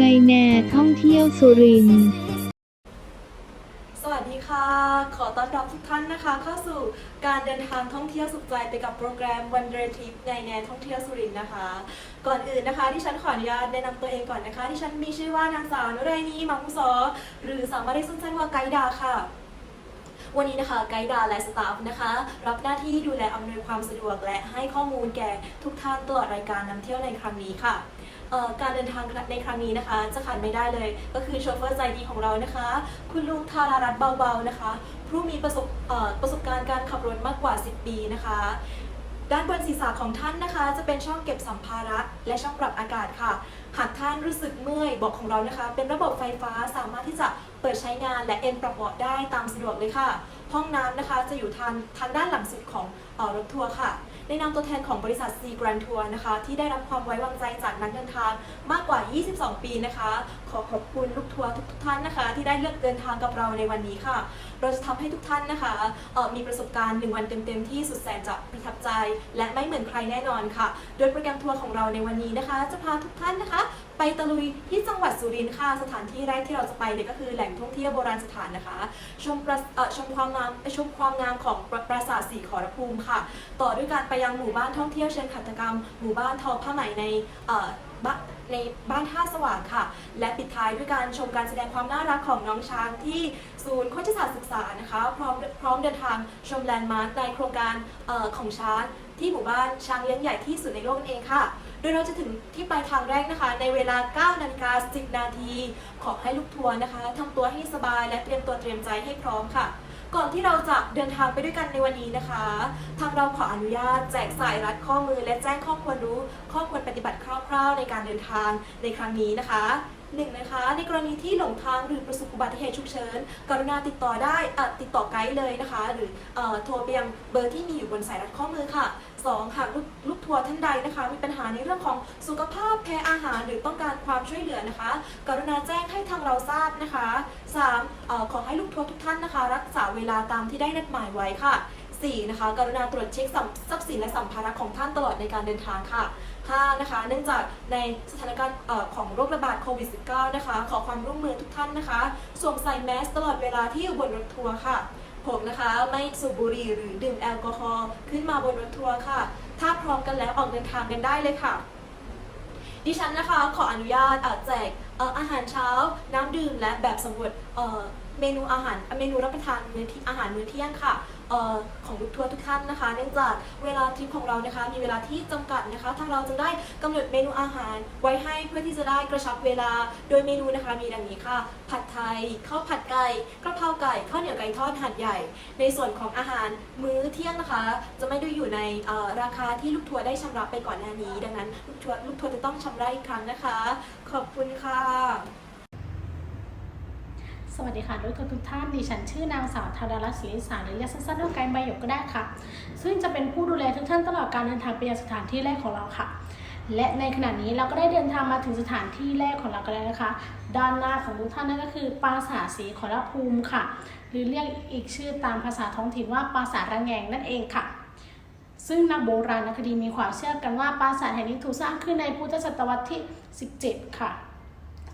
ในแนท่องเที่ยวสุรินทร์สวัสดีค่ะ ขอต้อนรับทุกท่านนะคะ เข้าสู่การเดินทางท่องเที่ยวสุขใจไปกับโปรแกรม One Day Trip ในแนวท่องเที่ยวสุรินทร์นะคะ ก่อนอื่นนะคะที่ฉันขออนุญาตแนะนำตัวเองก่อนนะคะที่ฉันมีชื่อว่านางสาวนุเรนีมังคุซอหรือสามารถเรียกสั้นๆว่าไกด์ดาค่ะวันนี้นะคะไกด์ดาและสตาฟนะคะ รับหน้าที่ดูแลอำนวยความสะดวกและให้ข้อมูลแก่ทุกท่านตลอดรายการนำเที่ยวในครั้งนี้ค่ะ การเดินทางในครั้งนี้นะคะ จะขาดไม่ได้เลย ก็คือโชเฟอร์ใจดีของเรานะคะ คุณลุงธารารัตน์เบาๆนะคะ ผู้มีประสบประสบการณ์การขับรถมากกว่า 10 ปีนะคะด้านบนศีรษะของท่านนะคะ จะเป็นช่องเก็บสัมภาระ และช่องปรับอากาศค่ะ หากท่านรู้สึกเมื่อยบอกของเรานะคะ เป็นระบบไฟฟ้าสามารถที่จะเปิดใช้งานและเอนปรับเบาะได้ตามสะดวกเลยค่ะ ห้องน้ำนะคะจะอยู่ทางทางด้านหลังสุดของออรถทัวร์ค่ะ ในนามตัวแทนของบริษัท C Grand Tour นะคะ ที่ได้รับความไว้วางใจจากนักเดินทางมากกว่า 22 ปีนะคะ ขอขอบคุณลูกทัวร์ทุกท่านนะคะ ที่ได้เลือกเดินทางกับเราในวันนี้ค่ะ เราจะทำให้ทุกท่านนะคะมีประสบการณ์ 1 วันเต็มๆ ที่สุดแสนจะประทับใจ และไม่เหมือนใครแน่นอนค่ะ โดยโปรแกรมทัวร์ของเราในวันนี้นะคะ จะพาทุกท่านนะคะ ไปตะลุยที่จังหวัดสุรินทร์ค่ะ สถานที่แรกที่เราจะไปเนี่ยก็คือแหล่งท่องเที่ยวโบราณสถานนะคะ ชมประชมความงามชมความงามของปราปราสาทสีขอรภูมิค่ะ ต่อด้วยการไปยังหมู่บ้านท่องเที่ยวเชิงหัตถกรรม หมู่บ้านทอผ้าไหมในบ้าน ในบ้านท่าสว่างค่ะ และปิดท้ายด้วยการชมการแสดงความน่ารักของน้องช้างที่ศูนย์โคชศาสตร์ศึกษานะคะ พร้อมพร้อมเดินทางชมแลนด์มาร์คในโครงการออของช้างที่หมู่บ้านช้างเลี้ยงใหญ่ที่สุดในโลกนั่นเองค่ะ โดยเราจะถึงที่ปลายทางแรกนะคะ ในเวลา 9 นาฬิกา 10 นาที ขอให้ลูกทัวร์นะคะทำตัวให้สบายและเตรียมตัวเตรียมใจให้พร้อมค่ะ ก่อนที่เราจะเดินทางไปด้วยกันในวันนี้นะคะ ทางเราขออนุญาตแจกสายรัดข้อมือและแจ้งข้อควรรู้ ข้อควรปฏิบัติคร่าวๆ ในการเดินทางในครั้งนี้นะคะหนึ่งนะคะในกรณีที่หลงทางหรือประสบอุบัติเหตุฉุกเฉินกรุณาติดต่อได้อ่อติดต่อไกด์เลยนะคะ หรือเอ่อโทรไปยังเบอร์ที่มีอยู่บนสายรัดข้อมือค่ะ 2. หาก พแพ้อาหารหรือต้องการความช่วยเหลือนะคะ กรุณาแจ้งให้ทางเราทราบนะคะ 3. ออขอให้ลูกทัวร์ทุกท่านนะคะ รักษาเวลาตามที่ได้นัดหมายไว้ค่ะ 4. นะคะกรุณาตรวจเช็คสัมทรัพย์สินและสัมภาระของท่านตลอดในการเดินทางค่ะ 5. นะคะเนื่องจากในสถานการณ์ของโรคระบาดโควิด -19 นะคะ ขอความร่วมมือทุกท่านนะคะ สวมใส่แมสตลอดเวลาที่อยู่บนรถทัวร์ค่ะ 6. นะคะไม่สูบบุหรี่หรือดื่มแอลกอฮอล์ขึ้นมาบนรถทัวร์ค่ะ ถ้าพร้อมกันแล้วออกเดินทางกันได้เลยค่ะ ดิฉันนะคะขออนุญาตแจกอาหารเช้า น้ำดื่มและแบบสำรวจเมนูอาหารเมนูรับประทานมื้อที่อาหารมื้อเที่ยงค่ะ ของลูกทัวร์ทุกท่านนะคะ เนื่องจากเวลาทริปของเรานะคะ มีเวลาที่จำกัดนะคะ ทางเราจึงได้กำหนดเมนูอาหารไว้ให้เพื่อที่จะได้กระชับเวลา โดยเมนูนะคะมีดังนี้ค่ะ ผัดไทยข้าวผัดไก่กระเพราไก่ข้าวเหนียวไก่ทอดหัดใหญ่ ในส่วนของอาหารมื้อเที่ยงนะคะ จะไม่ได้อยู่ในออราคาที่ลูกทัวร์ได้ชำระไปก่อนหน้านี้ ดังนั้นลูกทัวร์ลูกทัวร์จะต้องชำระอีกครั้งนะคะ ขอบคุณค่ะ สวัสดีค่ะทุกคนทุกท่านดิฉันชื่อนางสาวธาดารัตน์ศิริสารหรือเรียกสั้นๆว่าไกด์ใบหยกก็ได้ค่ะ ซึ่งจะเป็นผู้ดูแลทุกท่านตลอดการเดินทางไปยังสถานที่แรกของเราค่ะ และในขณะนี้เราก็ได้เดินทางมาถึงสถานที่แรกของเรากันแล้วนะคะ ด้านหน้าของทุกท่านนั่นก็คือปราสาทสีขอรภูมิค่ะ หรือเรียกอีกชื่อตามภาษาท้องถิ่นว่าปราสาทระแงงนั่นเองค่ะซึ่งนักโบราณคดีมีความเชื่อกันว่าปราสาทแห่งนี้ถูกสร้างขึ้นในพุทธศตวรรษที่ 17 ค่ะ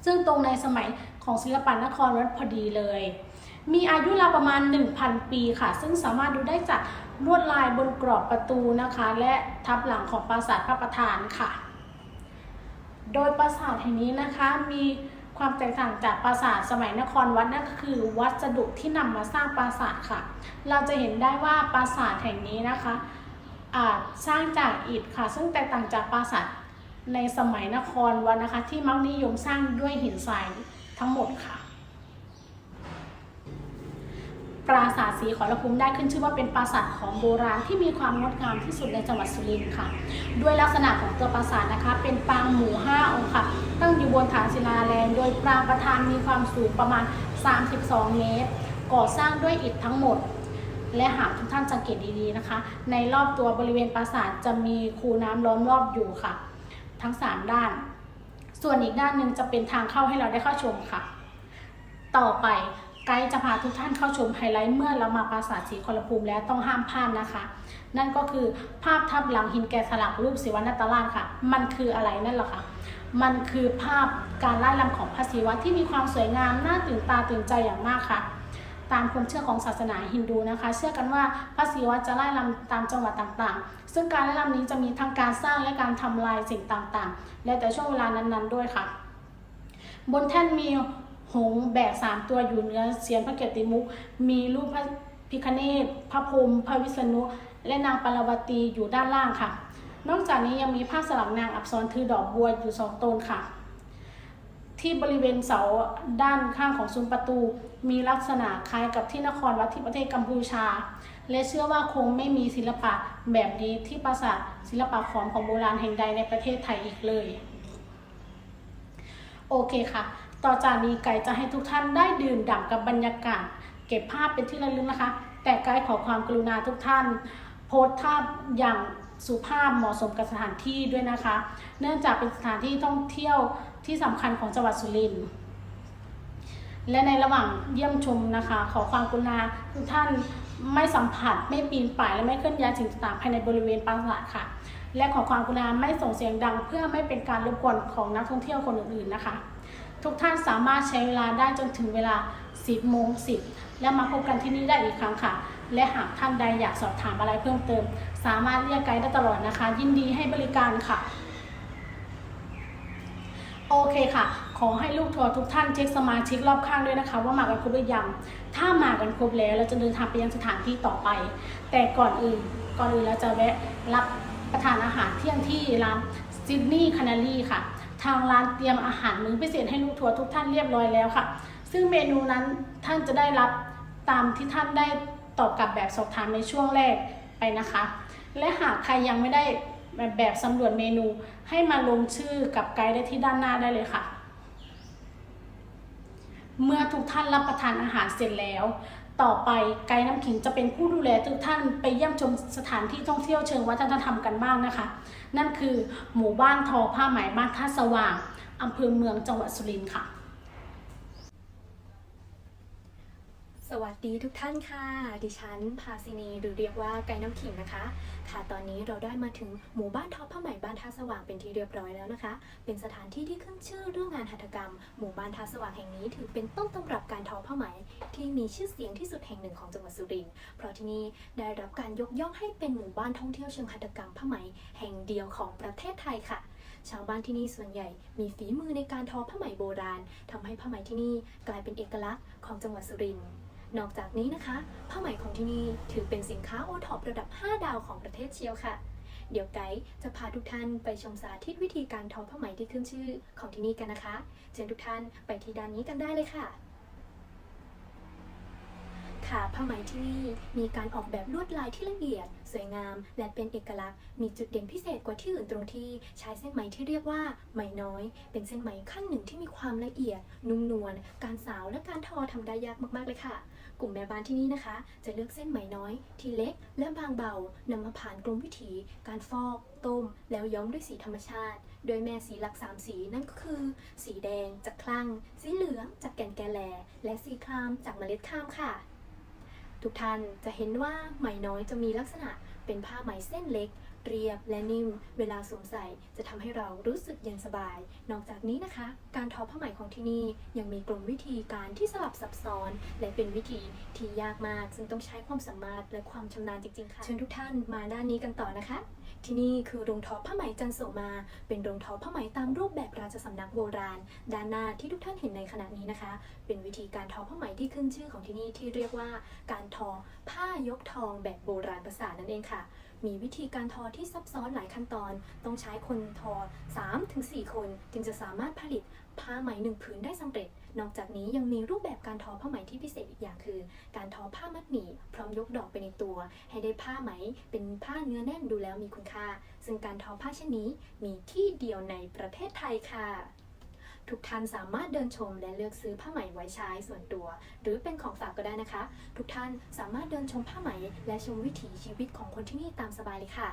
ซึ่งตรงในสมัย ของศิลปนครวัดพอดีเลย มีอายุราวประมาณ 1,000 ปีค่ะ ซึ่งสามารถดูได้จากลวดลายบนกรอบประตูนะคะ และทับหลังของปราสาทพระประธานค่ะ โดยปราสาทแห่งนี้นะคะมีความแตกต่างจากปราสาทสมัยนครวัดนั่นก็คือ วัสดุที่นำมาสร้างปราสาทค่ะ เราจะเห็นได้ว่าปราสาทแห่งนี้นะคะสร้างจากอิฐค่ะ ซึ่งแตกต่างจากปราสาทในสมัยนครวัดนะคะ ที่มักนิยมสร้างด้วยหินทราย ทั้งหมดค่ะ ปราสาทสีขอรภูมิได้ขึ้นชื่อว่าเป็นปราสาทของโบราณที่มีความงดงามที่สุดในจังหวัดสุรินทร์ค่ะ ด้วยลักษณะของตัวปราสาทนะคะ เป็นปางหมู่5องค์ค่ะ ตั้งอยู่บนฐานศิลาแรง โดยปรางประธานมีความสูงประมาณ 32 เมตร ก่อสร้างด้วยอิฐทั้งหมดและหากทุกท่านสังเกตดีๆนะคะ ในรอบตัวบริเวณปราสาทจะมีคูน้ำล้อมรอบอยู่ค่ะ ทั้ง 3 ด้าน ส่วนอีกด้านหนึ่งจะเป็นทางเข้าให้เราได้เข้าชมค่ะ ต่อไปไกด์จะพาทุกท่านเข้าชมไฮไลท์เมื่อเรามาปราสาทศรีขอรภูมิแล้วต้องห้ามพลาดนะคะ นั่นก็คือภาพทับหลังหินแกะสลักรูปศิวนาตราชค่ะ มันคืออะไรนั่นหรอคะมันคือภาพการไล่ลำของพระศิวะที่มีความสวยงามน่าตื่นตาตื่นใจอย่างมากค่ะ ตามความเชื่อของศาสนาฮินดูนะคะ เชื่อกันว่าพระศิวะจะไล่ลำตามจังหวัดต่างๆ ซึ่งการไล่ลำนี้จะมีทั้งการสร้างและการทำลายสิ่งต่างๆ และแต่ช่วงเวลานั้นๆด้วยค่ะ บนแท่นมีหงแบกสามตัวอยู่เนื้อเสียนพระเกียรติมุก มีรูปพระพิคเนตพระพรหมพระวิษณุ และนางปารวตีอยู่ด้านล่างค่ะ นอกจากนี้ยังมีภาพสลักนางอับสรถือดอกบัวอยู่สองตนค่ะ ที่บริเวณเสาด้านข้างของซุ้มประตู มีลักษณะคล้ายกับที่นครวัดที่ประเทศกัมพูชา และเชื่อว่าคงไม่มีศิลปะแบบนี้ที่ปราสาทศิลปะขอมของโบราณแห่งใดในประเทศไทยอีกเลย โอเคค่ะ ต่อจากนี้ไก่จะให้ทุกท่านได้ดื่มด่ำกับบรรยากาศ เก็บภาพเป็นที่ระลึกนะคะ แต่ไกด์ขอความกรุณาทุกท่าน โพสต์ภาพอย่าง สุภาพเหมาะสมกับสถานที่ด้วยนะคะ เนื่องจากเป็นสถานที่ท่องเที่ยวที่สำคัญของจังหวัดสุรินทร์และในระหว่างเยี่ยมชมนะคะ ขอความกรุณาทุกท่านไม่สัมผัสไม่ปีนป่ายและไม่เคลื่อนย้ายสิ่งต่างๆภายในบริเวณปราสาทค่ะ และขอความกรุณาไม่ส่งเสียงดัง เพื่อไม่เป็นการรบกวนของนักท่องเที่ยวคนอื่นๆนะคะ ทุกท่านสามารถใช้เวลาได้จนถึงเวลา 10โมง10 และมาพบกันที่นี่ได้อีกครั้งค่ะ และหากท่านใดอยากสอบถามอะไรเพิ่มเติม สามารถเรียกไกด์ได้ตลอดนะคะ ยินดีให้บริการค่ะโอเคค่ะ ขอให้ลูกทัวร์ทุกท่านเช็คสมาชิกรอบข้างด้วยนะคะ ว่ามากันครบหรือยัง ถ้ามากันครบแล้วเราจะเดินทางไปยังสถานที่ต่อไป แต่ก่อนอื่น ก่อนอื่นเราจะแวะรับประทานอาหารเที่ยงที่ร้านซิดนีย์คานารีค่ะ ทางร้านเตรียมอาหารมื้อพิเศษให้ลูกทัวร์ทุกท่านเรียบร้อยแล้วค่ะ ซึ่งเมนูนั้นท่านจะได้รับตามที่ท่านได้ ตอบกลับแบบสอบถามในช่วงแรกไปนะคะ และหากใครยังไม่ได้แบบสำรวจเมนู ให้มาลงชื่อกับไกด์ได้ที่ด้านหน้าได้เลยค่ะ เมื่อทุกท่านรับประทานอาหารเสร็จแล้ว ต่อไปไกด์น้ำขิงจะเป็นผู้ดูแลทุกท่านไปเยี่ยมชมสถานที่ท่องเที่ยวเชิงวัฒนธรรมกันบ้างนะคะ นั่นคือหมู่บ้านทอผ้าไหมบ้านท่าสว่างอำเภอเมืองจังหวัดสุรินทร์ค่ะ วัสดีทุกท่านค่ะ ดิฉันภาสินีหรือเรียกว่าไก่น้ำขิงนะคะ ค่ะตอนนี้เราได้มาถึงหมู่บ้านทอผ้าไหมบ้านท่าสว่างเป็นที่เรียบร้อยแล้วนะคะ เป็นสถานที่ที่ขึ้นชื่อเรื่องงานหัตถกรรม หมู่บ้านท่าสว่างแห่งนี้ถือเป็นต้นตำรับการทอผ้าไหม ที่มีชื่อเสียงที่สุดแห่งหนึ่งของจังหวัดสุรินทร์เพราะที่นี่ได้รับการยกย่องให้เป็นหมู่บ้านท่องเที่ยวเชิงหัตถกรรมผ้าไหม แห่งเดียวของประเทศไทยค่ะชาวบ้านที่นี่ส่วนใหญ่มีฝีมือในการทอผ้าไหมโบราณทำให้ผ้าไหมที่นี่กลายเป็นเอกลักษณ์ของจังหวัดสุรินทร์ นอกจากนี้นะคะ ผ้าไหมของที่นี่ถือเป็นสินค้าโอท็อประดับ 5 ดาวของประเทศเชียวค่ะ เดี๋ยวไกด์จะพาทุกท่านไปชมสาธิตวิธีการทอผ้าไหมที่ขึ้นชื่อของที่นี่กันนะคะ เชิญทุกท่านไปที่ด้านนี้กันได้เลยค่ะ ค่ะผ้าไหมที่นี่มีการออกแบบลวดลายที่ละเอียด สวยงาม และเป็นเอกลักษณ์ มีจุดเด่นพิเศษกว่าที่อื่นตรงที่ ใช้เส้นไหมที่เรียกว่าไหมน้อย เป็นเส้นไหมขั้นหนึ่งที่มีความละเอียด นุ่มนวล การสาวและการทอทำได้ยากมากๆเลยค่ะ กลุ่มแม่บ้านที่นี่นะคะ จะเลือกเส้นไหมน้อย ที่เล็กและบางเบานำมาผ่านกรมวิถี การฟอก ต้ม แล้วย้อมด้วยสีธรรมชาติ โดยแม่สีหลักสามสีนั่นก็คือ สีแดงจากคลั่ง สีเหลืองจากแก่นแกแล และสีครามจากเมล็ดข้ามค่ะ ทุกท่านจะเห็นว่าไหมน้อยจะมีลักษณะเป็นผ้าไหมเส้นเล็ก เรียบและนิ่ม เวลาสวมใส่จะทำให้เรารู้สึกเย็นสบาย นอกจากนี้นะคะ การทอผ้าไหมของที่นี่ยังมีกลุ่มวิธีการที่สลับซับซ้อน และเป็นวิธีที่ยากมาก ซึ่งต้องใช้ความสามารถและความชำนาญจริงๆค่ะเชิญทุกท่านมาด้านนี้กันต่อนะคะ ที่นี่คือโรงทอผ้าไหมจันโสมา เป็นโรงทอผ้าไหมตามรูปแบบราชสำนักโบราณ ด้านหน้าที่ทุกท่านเห็นในขณะนี้นะคะ เป็นวิธีการทอผ้าไหมที่ขึ้นชื่อของที่นี่ที่เรียกว่า การทอผ้ายกทองแบบโบราณภาษานั่นเองค่ะ มีวิธีการทอที่ซับซ้อนหลายขั้นตอน ต้องใช้คนทอ 3-4 คน จึงจะสามารถผลิตผ้าไหมหนึ่งผืนได้สำเร็จ นอกจากนี้ยังมีรูปแบบการทอผ้าไหมที่พิเศษอีกอย่างคือ การทอผ้ามัดหมี่พร้อมยกดอกไปในตัว ให้ได้ผ้าไหมเป็นผ้าเนื้อแน่นดูแล้วมีคุณค่า ซึ่งการทอผ้าเช่นนี้มีที่เดียวในประเทศไทยค่ะ ทุกท่านสามารถเดินชมและเลือกซื้อผ้าไหมไว้ใช้ส่วนตัว หรือเป็นของฝากก็ได้นะคะ ทุกท่านสามารถเดินชมผ้าไหม และชมวิถีชีวิตของคนที่นี่ตามสบายเลยค่ะ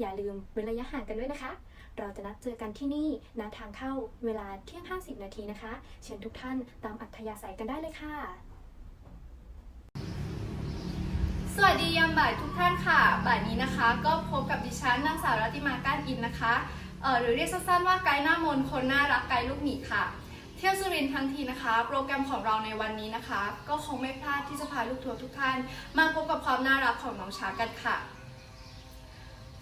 อย่าลืมเว้นระยะห่างกันด้วยนะคะ เราจะนัดเจอกันที่นี่ณทางเข้าเวลาเที่ยง 50 นาทีนะคะ เชิญทุกท่านตามอัธยาศัยกันได้เลยค่ะสวัสดียามบ่ายทุกท่านค่ะ บ่ายนี้นะคะ ก็พบกับดิฉันนางสาวรัติมาก้านอินนะคะ หรือเรียกสั้นๆว่าไกด์หน้ามนคนน่ารักไกด์ลูกหมีค่ะ เที่ยวสุรินทร์ทั้งทีนะคะ โปรแกรมของเราในวันนี้นะคะ ก็คงไม่พลาดที่จะพาลูกทัวร์ทุกท่าน มาพบกับความน่ารักของน้องช้างกันค่ะ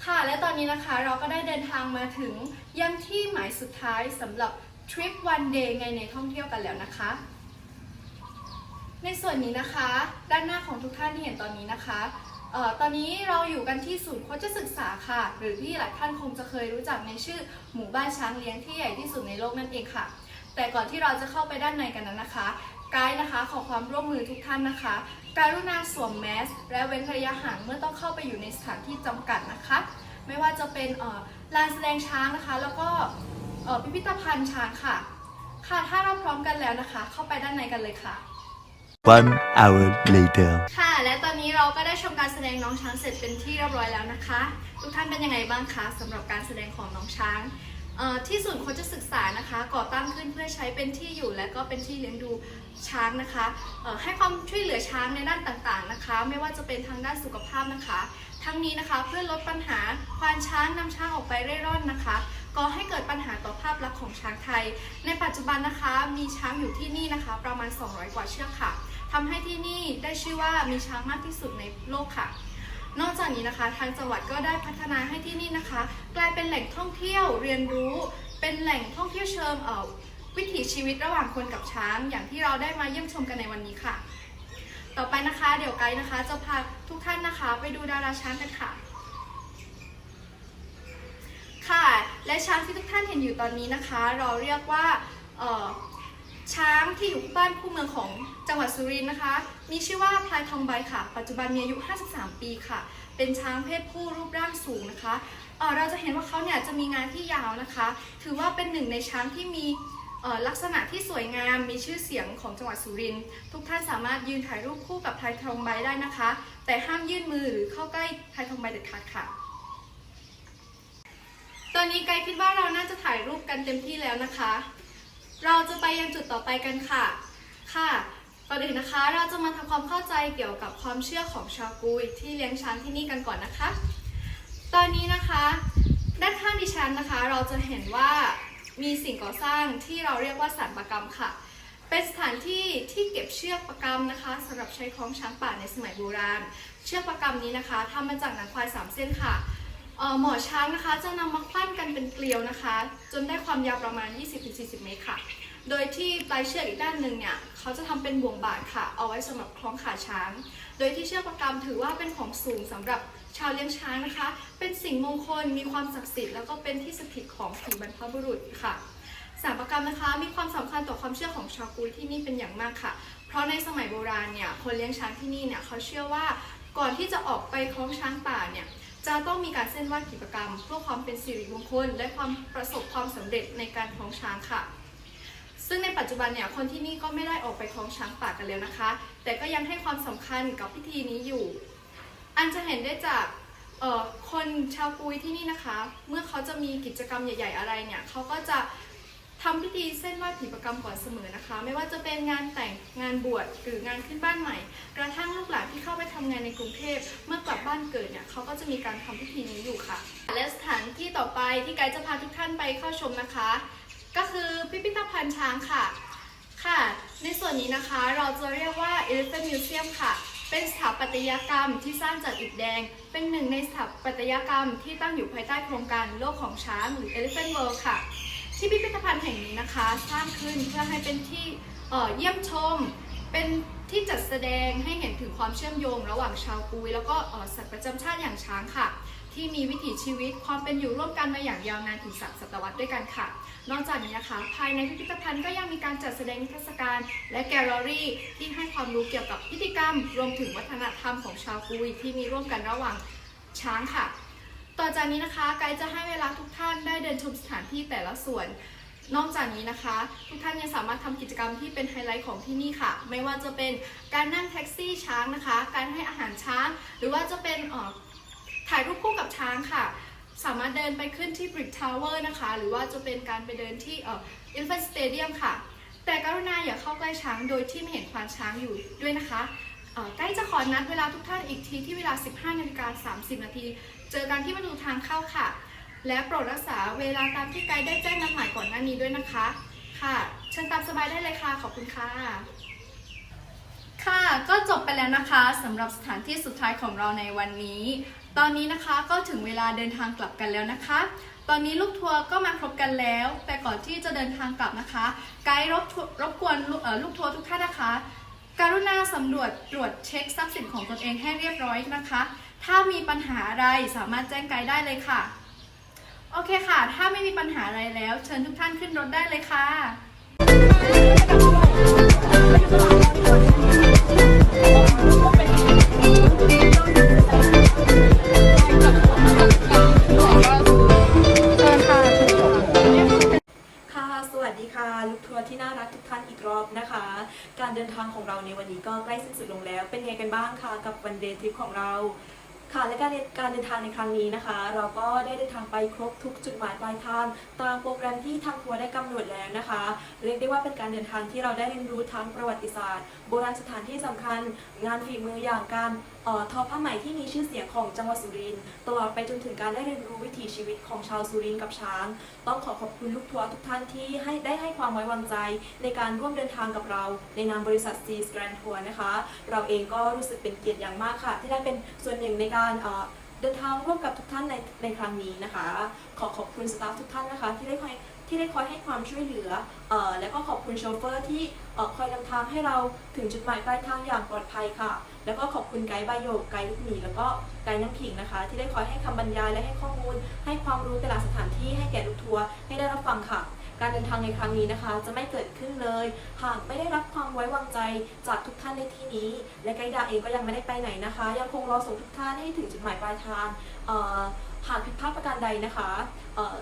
ค่ะและตอนนี้นะคะเราก็ได้เดินทางมาถึงยังที่หมายสุดท้ายสำหรับทริปวันเดย์ไงในท่องเที่ยวกันแล้วนะคะ ในส่วนนี้นะคะ ด้านหน้าของทุกท่านที่เห็นตอนนี้นะคะ ตอนนี้เราอยู่กันที่ศูนย์โคชศึกษาค่ะ หรือที่หลายท่านคงจะเคยรู้จักในชื่อหมู่บ้านช้างเลี้ยงที่ใหญ่ที่สุดในโลกนั่นเองค่ะ แต่ก่อนที่เราจะเข้าไปด้านในกันนั้นนะคะ ไกด์นะคะขอความร่วมมือทุกท่านนะคะ การุณาสวมแมส และเว้นระยะห่างเมื่อต้องเข้าไปอยู่ในสถานที่จำกัดนะคะ ไม่ว่าจะเป็นเอ่อลานแสดงช้างนะคะ แล้วก็เอ่อพิพิธภัณฑ์ช้างค่ะ ค่ะถ้าเราพร้อมกันแล้วนะคะ เข้าไปด้านในกันเลยค่ะ One hour later. ค่ะ ก็ได้ชมการแสดงน้องช้างเสร็จเป็นที่เรียบร้อยแล้วนะคะ ทุกท่านเป็นยังไงบ้างคะสำหรับการแสดงของน้องช้างเอ่อที่ศูนย์โคชศึกษานะคะก่อตั้งขึ้นเพื่อใช้เป็นที่อยู่และก็เป็นที่เลี้ยงดูช้างนะคะให้ความช่วยเหลือช้างในด้านต่างๆนะคะ ไม่ว่าจะเป็นทางด้านสุขภาพนะคะ ทั้งนี้นะคะเพื่อลดปัญหาควานช้างนำช้างออกไปเร่ร่อนนะคะก่อให้เกิดปัญหาต่อภาพลักษณ์ของช้างไทย ในปัจจุบันนะคะมีช้างอยู่ที่นี่นะคะ ประมาณ 200 กว่าเชือกค่ะ ทำให้ที่นี่ได้ชื่อว่ามีช้างมากที่สุดในโลกค่ะ นอกจากนี้นะคะ ทางจังหวัดก็ได้พัฒนาให้ที่นี่นะคะ กลายเป็นแหล่งท่องเที่ยวเรียนรู้ เป็นแหล่งท่องเที่ยวเชิงเอ่อวิถีชีวิตระหว่างคนกับช้าง อย่างที่เราได้มาเยี่ยมชมกันในวันนี้ค่ะ ต่อไปนะคะเดี๋ยวไกด์นะคะจะพาทุกท่านนะคะ ไปดูดาราช้างกันค่ะค่ะและช้างที่ทุกท่านเห็นอยู่ตอนนี้นะคะ เราเรียกว่าเอ่อ ช้างที่อยู่บ้านคู่เมืองของจังหวัดสุรินทร์นะคะ มีชื่อว่าพลายทองใบค่ะ ปัจจุบันมีอายุ 53 ปีค่ะ เป็นช้างเพศผู้รูปร่างสูงนะคะเออเราจะเห็นว่าเขาเนี่ยจะมีงานที่ยาวนะคะ ถือว่าเป็นหนึ่งในช้างที่มีออลักษณะที่สวยงามมีชื่อเสียงของจังหวัดสุรินทร์ทุกท่านสามารถยืนถ่ายรูปคู่กับพลายทองใบได้นะคะ แต่ห้ามยื่นมือหรือเข้าใกล้พลายทองใบเด็ดขาดค่ะตอนนี้ไกด์คิดว่าเราน่าจะถ่ายรูปกันเต็มที่แล้วนะคะ เราจะไปยังจุดต่อไปกันค่ะ ค่ะก่อนอื่นนะคะเราจะมาทำความเข้าใจเกี่ยวกับความเชื่อของชาวกุยที่เลี้ยงช้างที่นี่กันก่อนนะคะ ตอนนี้นะคะ ด้านข้างดิฉันนะคะ เราจะเห็นว่ามีสิ่งก่อสร้างที่เราเรียกว่าสารประกรรมค่ะ เป็นสถานที่ที่เก็บเชือกประกรรมนะคะสำหรับใช้คล้องช้างป่าในสมัยโบราณ เชือกประกรรมนี้นะคะทำมาจากหนังควายสามเส้นค่ะ หมอช้างนะคะจะนำมาปั้นกันเป็นเกลียวนะคะ จนได้ความยาวประมาณ 20-40 เมตรค่ะ โดยที่ปลายเชือกอีกด้านหนึ่งเนี่ยเขาจะทำเป็นบ่วงบาทค่ะ เอาไว้สำหรับคล้องขาช้าง โดยที่เชือกประกำถือว่าเป็นของสูงสำหรับชาวเลี้ยงช้างนะคะ เป็นสิ่งมงคลมีความศักดิ์สิทธิ์แล้วก็เป็นที่สถิตของผีบรรพบุรุษค่ะสารประกรรมนะคะมีความสำคัญต่อความเชื่อของชาวกุยที่นี่เป็นอย่างมากค่ะ เพราะในสมัยโบราณเนี่ยคนเลี้ยงช้างที่นี่เนี่ยเขาเชื่อว่าก่อนที่จะออกไปคล้องช้างป่าเนี่ย จะต้องมีการเส้นไหว้กิจกรรม เพื่อความเป็นสิริมงคล และความประสบความสำเร็จในการคล้องช้างค่ะ ซึ่งในปัจจุบันเนี่ยคนที่นี่ก็ไม่ได้ออกไปคล้องช้างป่ากันแล้วนะคะ แต่ก็ยังให้ความสำคัญกับพิธีนี้อยู่ อันจะเห็นได้จากคนชาวกุยที่นี่นะคะ เมื่อเขาจะมีกิจกรรมใหญ่ ๆ อะไรเนี่ยเขาก็จะ ทำพิธีเส้นไหว้ผีประกรรมก่อนเสมอนะคะ ไม่ว่าจะเป็นงานแต่งงานบวชหรืองานขึ้นบ้านใหม่ กระทั่งลูกหลานที่เข้าไปทำงานในกรุงเทพเมื่อกลับบ้านเกิดเนี่ยเขาก็จะมีการทำพิธีนี้อยู่ค่ะ และสถานที่ต่อไปที่ไกด์จะพาทุกท่านไปเข้าชมนะคะ ก็คือพิพิธภัณฑ์ช้างค่ะค่ะ ในส่วนนี้นะคะเราจะเรียกว่า Elephant Museum ค่ะ เป็นสถาปัตยกรรมที่สร้างจากอิฐแดง เป็นหนึ่งในสถาปัตยกรรมที่ตั้งอยู่ภายใต้โครงการโลกของช้างหรือ Elephant World ค่ะ ที่พิพิธภัณฑ์แห่งนี้นะคะ สร้างขึ้นเพื่อให้เป็นที่เเยี่ยมชม เป็นที่จัดแสดงให้เห็นถึงความเชื่อมโยง ระหว่างชาวกุย แล้วก็สัตว์ประจำชาติอย่างช้างค่ะ ที่มีวิถีชีวิตความเป็นอยู่ร่วมกันมาอย่างยาวนานถึงสามศตวรรษด้วยกันค่ะ นอกจากนี้นะคะ ภายในพิพิธภัณฑ์ก็ยังมีการจัดแสดงนิทรรศการ และแกลเลอรี่ ที่ให้ความรู้เกี่ยวกับพิธีกรรม รวมถึงวัฒนธรรมของชาวกุย ที่มีร่วมกันระหว่างช้างค่ะ ต่อจากนี้นะคะไกด์จะให้เวลาทุกท่านได้เดินชมสถานที่แต่ละส่วน นอกจากนี้นะคะ ทุกท่านยังสามารถทำกิจกรรมที่เป็นไฮไลท์ของที่นี่ค่ะ ไม่ว่าจะเป็นการนั่งแท็กซี่ช้างนะคะ การให้อาหารช้าง หรือว่าจะเป็นออถ่ายรูปคู่กับช้างค่ะ สามารถเดินไปขึ้นที่ Brick Tower นะคะ หรือว่าจะเป็นการไปเดินที่เอ่อ Elephant Stadium ค่ะ แต่กรุณาอย่าเข้าใกล้ช้างโดยที่ไม่เห็นควานช้างอยู่ด้วยนะคะใกล้จะขอนัดเวลาทุกท่านอีกทีที่เวลา 15นาฬิกา30 นาที เจอกันที่ประตูทางเข้าค่ะ และโปรดรักษาเวลาตามที่ไกด์ได้แจ้งนัดหมายก่อนหน้านี้ด้วยนะคะ ค่ะ เชิญตามสบายได้เลยค่ะ ขอบคุณค่ะ ค่ะก็จบไปแล้วนะคะสำหรับสถานที่สุดท้ายของเราในวันนี้ ตอนนี้นะคะก็ถึงเวลาเดินทางกลับกันแล้วนะคะ ตอนนี้ลูกทัวร์ก็มาครบกันแล้ว แต่ก่อนที่จะเดินทางกลับนะคะ ไกด์รบรบกวนลูกเอ่อลูกทัวร์ทุกท่านนะคะการุณาสำรวจตรวจเช็คทรัพย์สินของตนเองให้เรียบร้อยนะคะ ถ้ามีปัญหาอะไรสามารถแจ้งไกด์ได้เลยค่ะ โอเคค่ะ ถ้าไม่มีปัญหาอะไรแล้ว เชิญทุกท่านขึ้นรถได้เลยค่ะค่ะสวัสดีค่ะลูกทัวร์ที่น่ารักทุกท่านอีกรอบนะคะ การเดินทางของเราในวันนี้ก็ใกล้สิ้นสุดลงแล้ว เป็นไงกันบ้างคะกับวันเดย์ทริปของเรา ค่ะและการเดินการเดินทางในครั้งนี้นะคะ เราก็ได้เดินทางไปครบทุกจุดหมายปลายทางตามโปรแกรมที่ทางทัวร์ได้กำหนดแล้วนะคะ เรียกได้ว่าเป็นการเดินทางที่เราได้เรียนรู้ทั้งประวัติศาสตร์ โบราณสถานที่สำคัญ งานฝีมืออย่างการ ทอผ้าไหมที่มีชื่อเสียงของจังหวัดสุรินทร์ตลอดไปจนถึงการได้เรียนรู้วิถีชีวิตของชาวสุรินทร์กับช้าง ต้องขอขอบคุณลูกทัวร์ทุกท่านที่ให้ได้ให้ความไว้วางใจ ในการร่วมเดินทางกับเรา ในนามบริษัท C Grand Tour นะคะ เราเองก็รู้สึกเป็นเกียรติอย่างมากค่ะ ที่ได้เป็นส่วนหนึ่งในการเอ่อเดินทางร่วมกับทุกท่านในในครั้งนี้นะคะ ขอขอบคุณสตาฟทุกท่านนะคะ ที่ได้คอย ที่ได้คอยให้ความช่วยเหลืออและก็ขอบคุณโชเฟอร์ที่อคอยนำทางให้เราถึงจุดหมายปลายทางอย่างปลอดภัยค่ะ แล้วก็ขอบคุณไกด์ใบโยกไกด์ลูกหมีแล้วก็ไกด์น้ำขิงนะคะ ที่ได้คอยให้คำบรรยายและให้ข้อมูล ให้ความรู้แต่ละสถานที่ให้แก่ลูกทัวร์ให้ได้รับฟังค่ะการเดินทางในครั้งนี้นะคะ จะไม่เกิดขึ้นเลย หากไม่ได้รับความไว้วางใจจากทุกท่านในที่นี้ และไกด์ดาเองก็ยังไม่ได้ไปไหนนะคะ ยังคงรอส่งทุกท่านให้ถึงจุดหมายปลายทางเอ่อ หากผิดพลาดประการใดนะคะ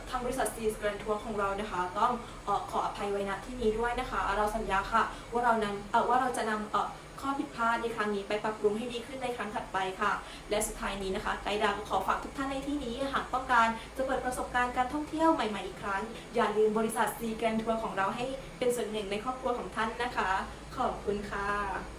ทางบริษัท Seas Grand Tour ของเรานะคะ ต้องอขออภัยไว้ณที่นี้ด้วยนะคะ เราสัญญาค่ะว่าเรานำว่าเราจะนำข้อผิดพลาดในครั้งนี้ไปปรับปรุงให้ดีขึ้นในครั้งถัดไปค่ะ และสุดท้ายนี้นะคะไกด์ดาก็ขอฝากทุกท่านในที่นี้หากต้องการจะเปิดประสบการณ์การท่องเที่ยวใหม่ๆอีกครั้ง อย่าลืมบริษัท Sea Grand Tour ของเราให้เป็นส่วนหนึ่งในครอบครัวของท่านนะคะ ขอบคุณค่ะ